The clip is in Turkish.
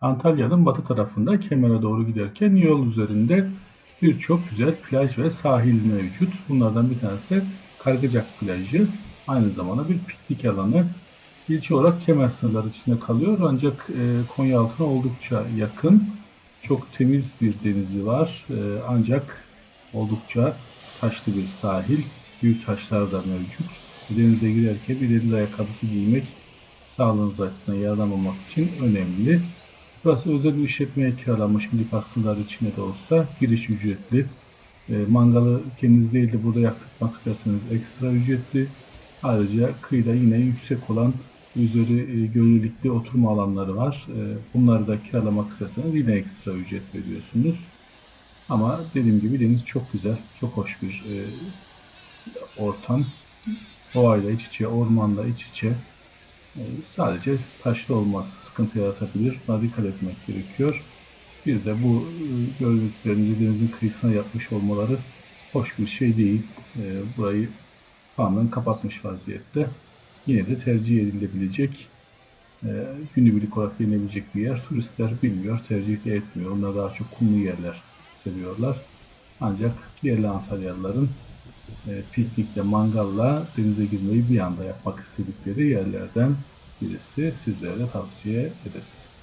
Antalya'nın batı tarafında Kemer'e doğru giderken yol üzerinde birçok güzel plaj ve sahil mevcut. Bunlardan bir tanesi de Kargıcak plajı. Aynı zamanda bir piknik alanı. İlçe olarak Kemer sınırları içinde kalıyor ancak e, Konyaaltı'na oldukça yakın. Çok temiz bir denizi var E, ancak oldukça taşlı bir sahil. Büyük taşlar da mevcut. Denize girerken bir deniz ayakkabısı giymek sağlığınız açısından yararlanmamak için önemli. Burası özel bir işletmeye kiralanmış milli park sınırları içinde de olsa giriş ücretli. E, mangalı kendiniz değil de burada yaktırmak isterseniz ekstra ücretli. Ayrıca kıyıda yine yüksek olan üzeri e, gölgelikli oturma alanları var. E, bunları da kiralamak isterseniz yine ekstra ücret veriyorsunuz. Ama dediğim gibi deniz çok güzel, çok hoş bir e, ortam. Doğayla iç içe, ormanla iç içe. E, sadece taşlı olması sıkıntı yaratabilir. Buna dikkat etmek gerekiyor. Bir de bu e, gördüklerinizi denizin kıyısına yapmış olmaları hoş bir şey değil. E, burayı tamamen kapatmış vaziyette. Yine de tercih edilebilecek, e, günübirlik olarak gelinebilecek bir yer. Turistler bilmiyor, tercih de etmiyor. Onlar daha çok kumlu yerler seviyorlar. Ancak yerli Antalyalıların e, piknikle, mangalla denize girmeyi bir anda yapmak istedikleri yerlerden birisi. Sizlere tavsiye ederiz.